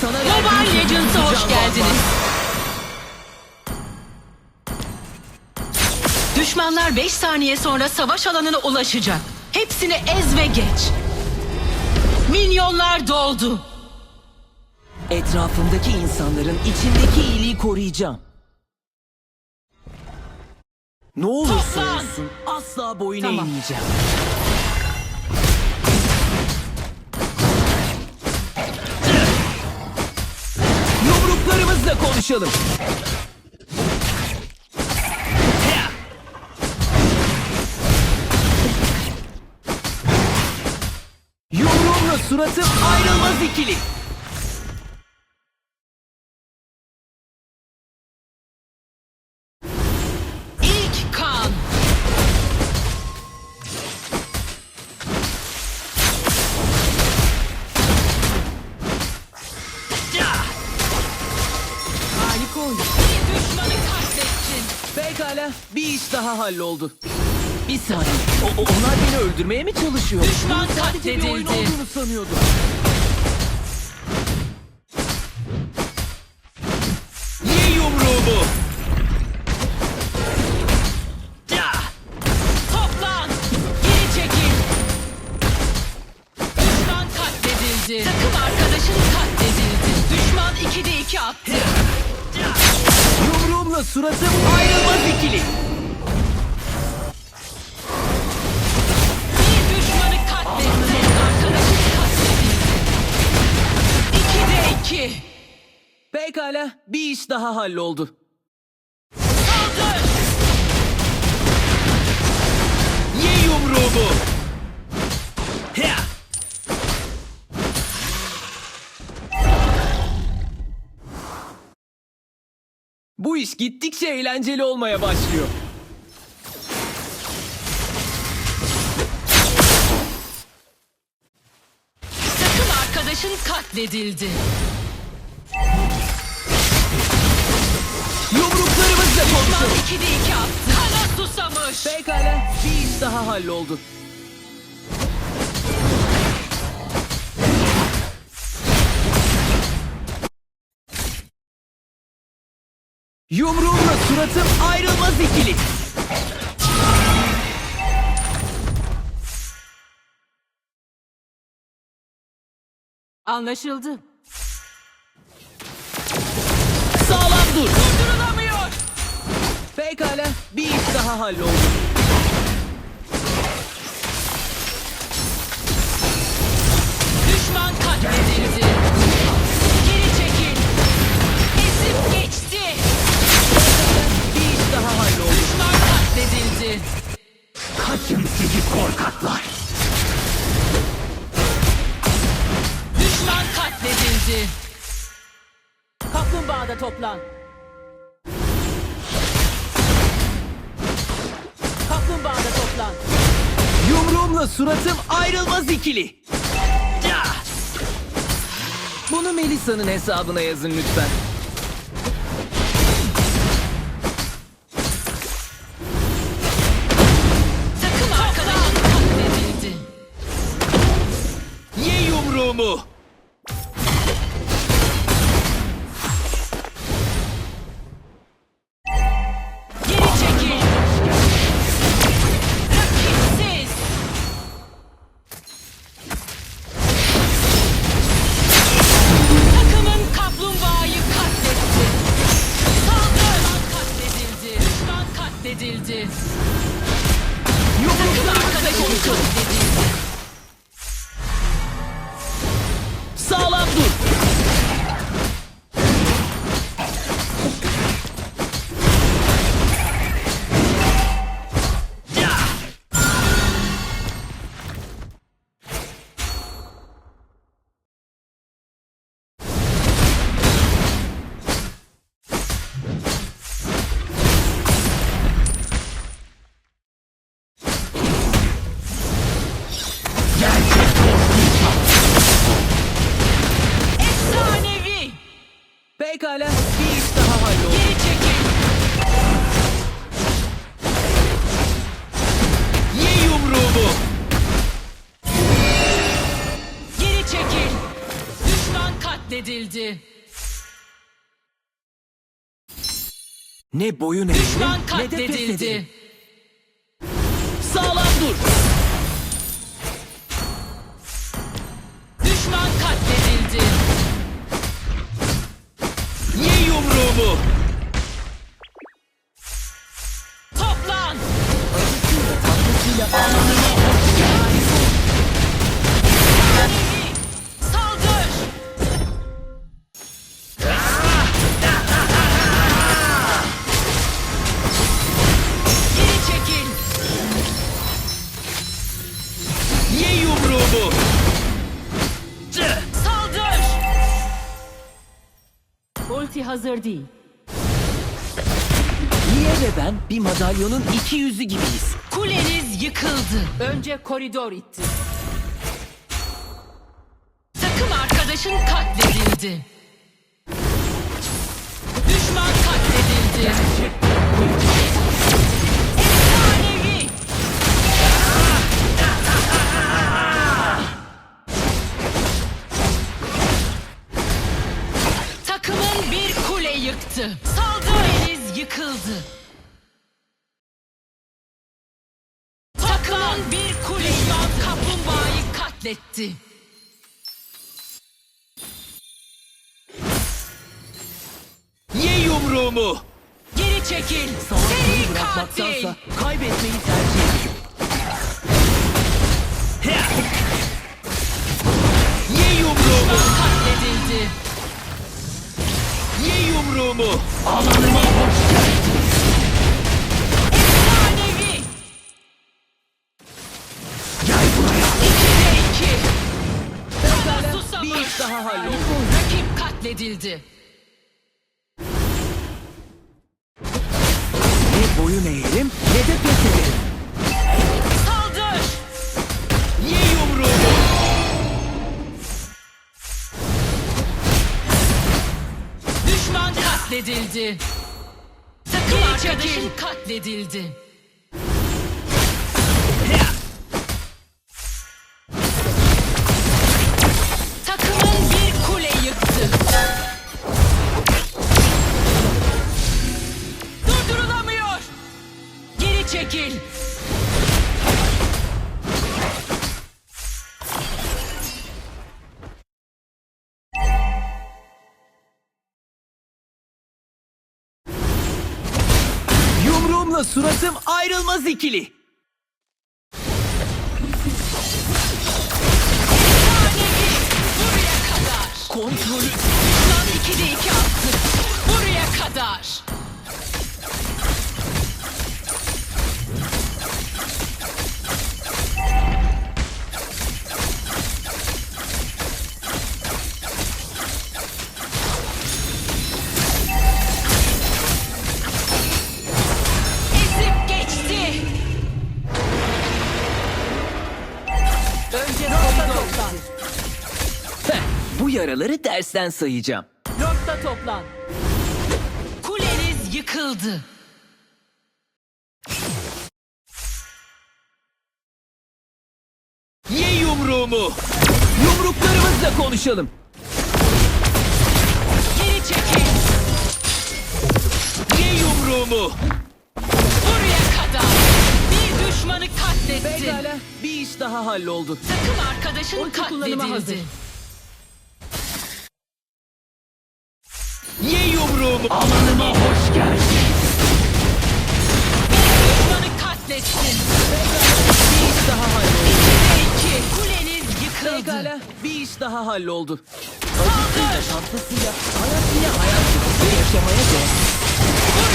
Sana Mobile Legends'a hoş geldiniz. Düşmanlar 5 saniye sonra savaş alanına ulaşacak. Hepsini ez ve geç. Minyonlar doldu. Etrafımdaki insanların içindeki iyiliği koruyacağım. Ne olursa Toplan! olsun asla boyun Tamam. eğmeyeceğim. Yumruklarımızla konuşalım. Yumruğumla suratım ayrılmaz ikili. Daha halloldu. Bir saniye. O- onlar beni öldürmeye mi çalışıyor? Düşman Bunun sadece bir oyun katledildi. olduğunu sanıyordum. Halloldu. Saldır. Ye yumruğumu. Bu iş gittikçe eğlenceli olmaya başlıyor. Takım arkadaşın katledildi. Yumruklarımızla Düşman konuşalım. 2'de 2 attı. Kana susamış. Pekala bir iş daha halloldu. Yumruğumla suratım ayrılmaz ikili. Anlaşıldı. Dur. Durdurulamıyor. Pekala bir iş daha halloldu. Düşman katledildi. Geri çekil. Ezip geçti. Bir iş daha halloldu. Düşman katledildi. Kaçın sizi korkaklar. Düşman katledildi. Kaplumbağada toplan. Kaplumbağada toplan. Yumruğumla suratım ayrılmaz ikili. Bunu Melisa'nın hesabına yazın lütfen. Takım arkadaşın katledildi. Ye yumruğumu. Ne boyun eğdim Düşman ne de pes ederim. katledildi. Sağlam dur. Düşman katledildi. Ye yumruğumu. Toplan. Ağlamına Ulti hazır değil. Niye ve ben bir madalyonun iki yüzü gibiyiz. Kuleniz yıkıldı. Önce koridor itti. Takım arkadaşın katledildi. Düşman katledildi. Efsanevi. Kule yıktı. Saldırınız yıkıldı. Takımın bir kule yıktı. Kaplumbağayı katletti. Ye yumruğumu. Geri çekil. Seri katil. kaybetmeyi tercih ediyorum. Ye yumruğumu. Katledildi. Ye yumruğumu. Alanıma hoş geldin. Manevi. Gel buraya. İkide iki. Bir iş daha halloldu. Rakip katledildi. Ne boyun eğerim ne de pes ederim. Katledildi. Takım arkadaşın katledildi. Ayrılmaz ikili. Kontrolü Düşman 2'de 2 attı. Buraya kadar. Yaraları dersten sayacağım. Lord'da toplan. Kuleniz yıkıldı. Ye yumruğumu. Yumruklarımızla konuşalım. Geri çekil. Ye yumruğumu. Buraya kadar. Bir düşmanı katlettin. Pekala bir iş daha halloldu. Takım arkadaşın Ulti kullanıma hazır. katledildi. Yumruğumu. Alanıma hoş geldin. Düşmanı katlettin. Bir iş daha halloldu. İkide iki. Kuleniz yıkıldı. Pekala bir iş daha halloldu. Saldır. Tatlısıyla hayat yine hayat. Ve yaşamaya değer.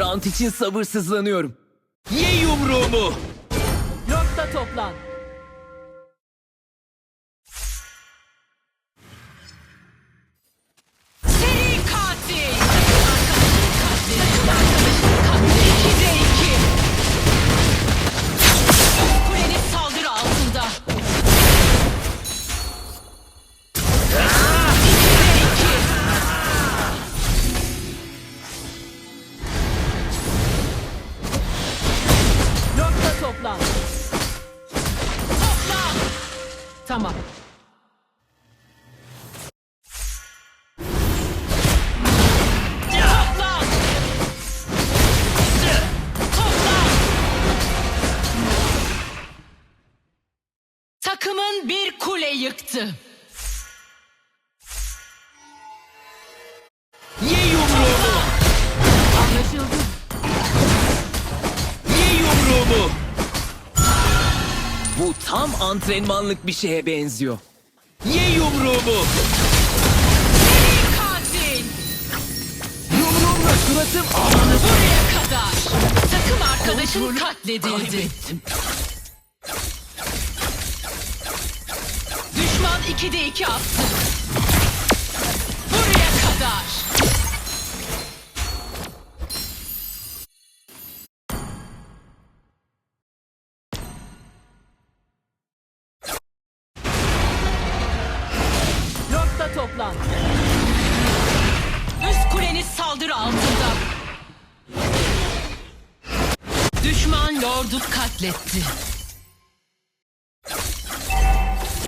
Round için sabırsızlanıyorum. Ye yumruğumu. Lord'da toplan. Yumruğumu. Bu tam antrenmanlık bir şeye benziyor. Ye yumruğumu. Katil. Yumruğumla suratım alanı Buraya kadar. Takım arkadaşın katledildi. kaybettim. Düşman 2'de 2 attı. Toplan. Üst kuleniz saldırı altında. Düşman lordu katletti.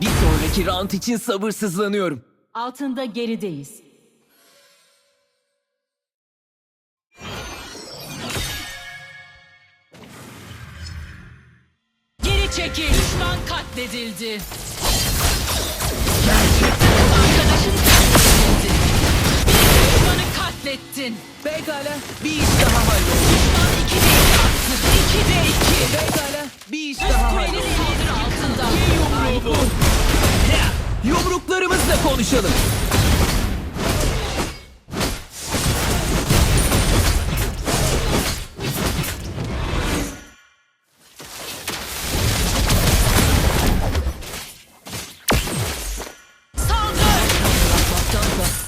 Bir sonraki round için sabırsızlanıyorum. Altında gerideyiz. Geri çekil. Düşman katledildi. Takım katlettin. Pekala bir iş daha halloldu. Düşman 2'de 2 attı. 2'de 2. Pekala bir iş Üst daha kuleniz halloldu. saldırı altında. Ye yumruğumu. Yumruklarımızla konuşalım.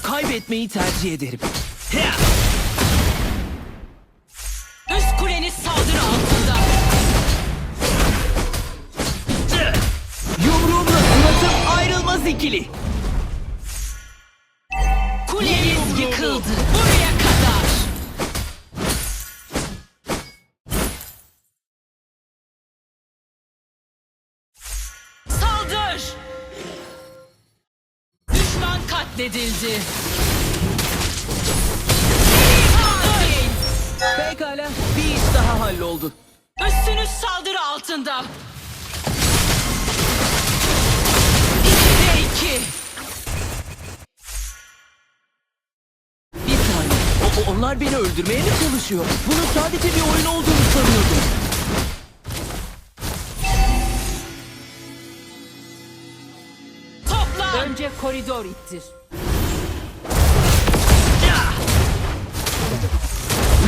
Kaybetmeyi tercih ederim. Üst kuleniz saldırı altında. Yumruğumla suratım ayrılmaz ikili. Kuleniz yıkıldı. Buraya kadar. Saldır. Düşman katledildi. Pekala bir iş daha halloldu. Üstünüz saldırı altında. İkide iki. Bir saniye. O- onlar beni öldürmeye mi çalışıyor? Bunun sadece bir oyun olduğunu sanıyordum. Toplan. Önce koridor ittir.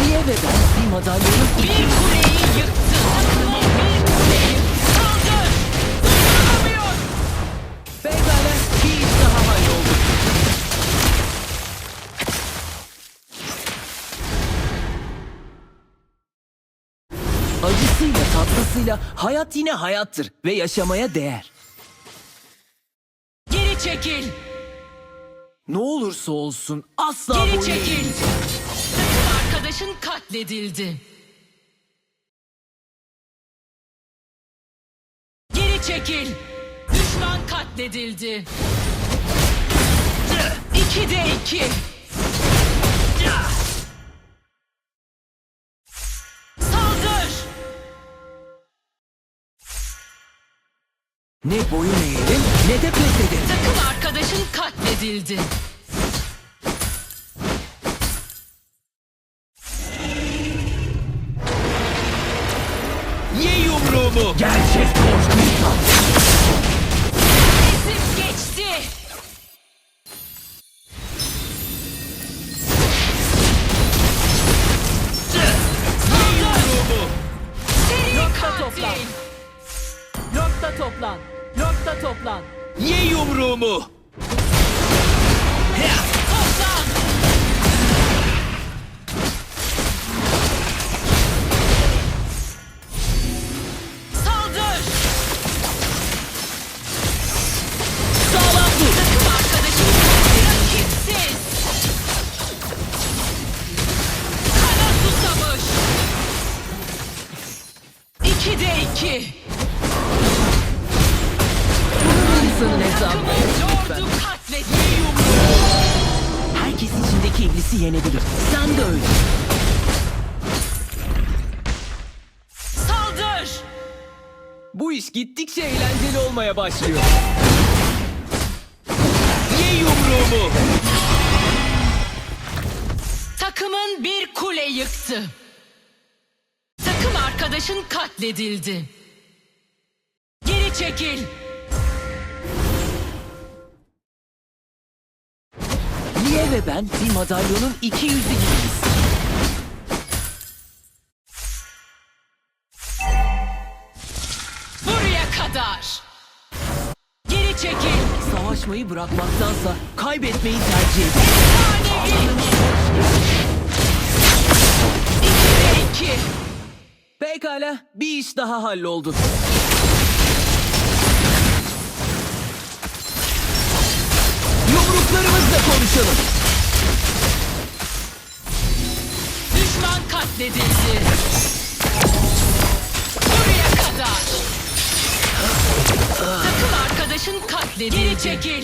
Niye ve ben bir madalyonun Bir kuleyi yıktı. Takımın bir kuleyi saldır. Durdurulamıyor. Pekala bir iş daha halloldu. Acısıyla tatlısıyla hayat yine hayattır ve yaşamaya değer. Geri çekil. Ne olursa olsun asla Geri boyun çekil. eğmeyeceğim. Arkadaşın katledildi. Geri çekil. Düşman katledildi. İkide iki. Saldır. Ne boyun eğerim ne de pes ederim. Takım arkadaşın katledildi. Gittikçe eğlenceli olmaya başlıyor. yumruğumu. Takımın bir kule yıktı. Takım arkadaşın katledildi. Geri çekil. Niye ve ben bir madalyonun iki yüzü gibiyiz. Savaşmayı bırakmaktansa kaybetmeyi tercih ederim. İki ve iki. Pekala bir iş daha halloldu. Yumruklarımızla konuşalım. Düşman katledildi. Buraya kadar. Takım arkadaşın katledildi. Geri çekil.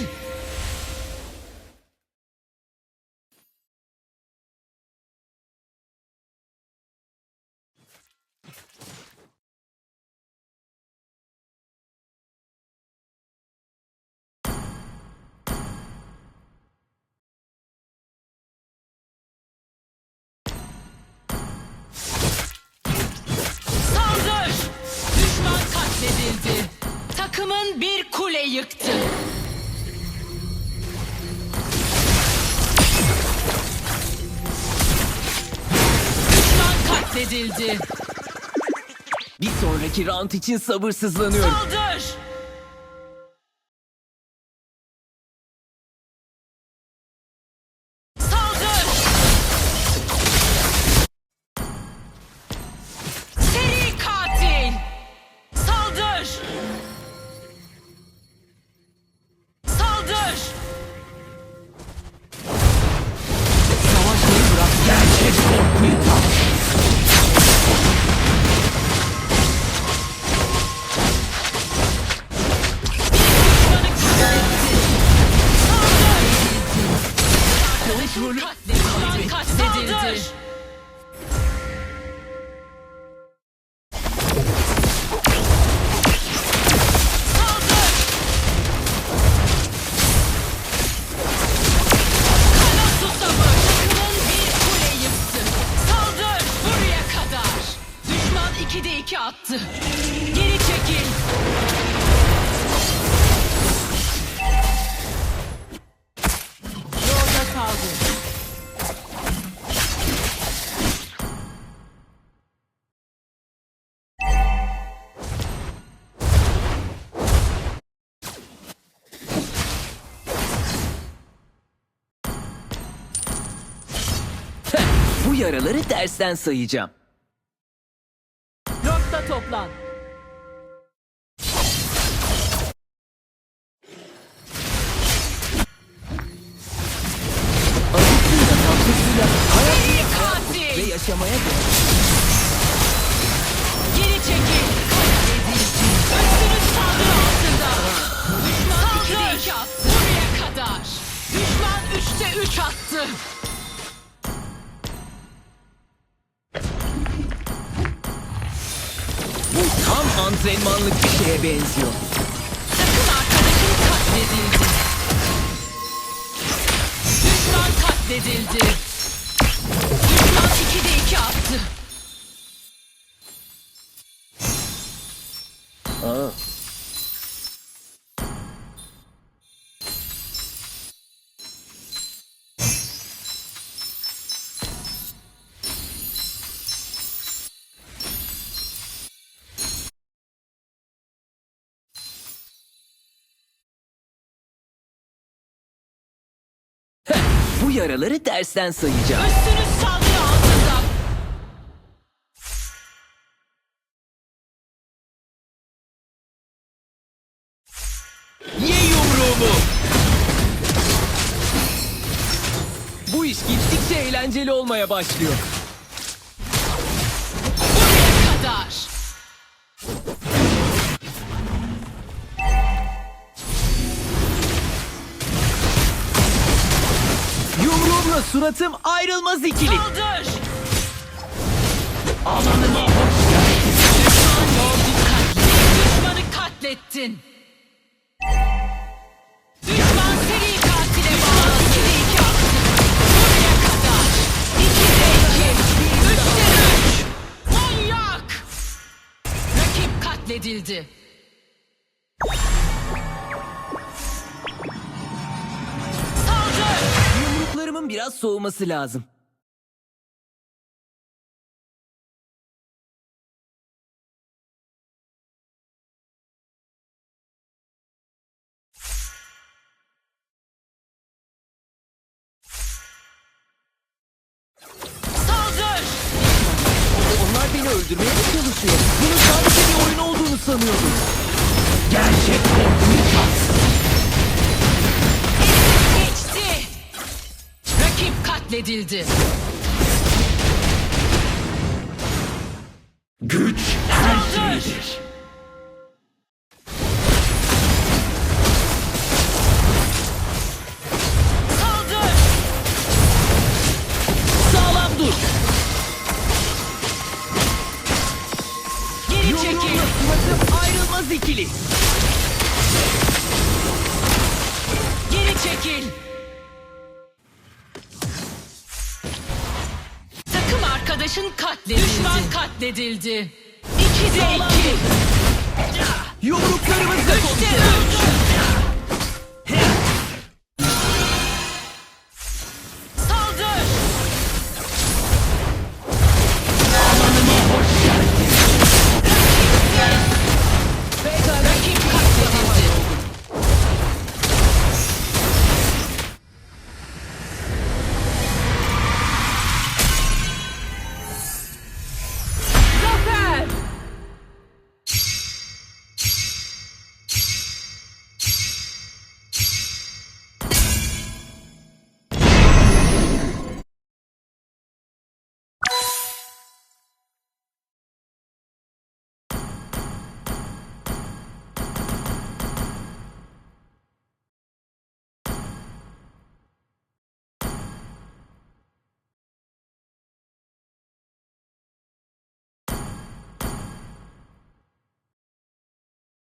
Katledildi. Bir sonraki round için sabırsızlanıyorum. Saldır! Katledildi. Bu yaraları dersten sayacağım. Nokta toplan. Benziyor. Takım arkadaşın katledildi. Düşman katledildi. Yaraları dersten sayacağım. Üstünüz saldırı altında. Ye yumruğumu! Bu iş gittikçe eğlenceli olmaya başlıyor. Suratım ayrılmaz ikili. Kaldır! Alanıma hoş geldin. Düşmanı katlettin. Düşman seri katile bağlı. Buraya kadar. İkide iki. Üçte üç. Manyak! Rakip katledildi. Biraz soğuması lazım. Katledildi. Katledildi.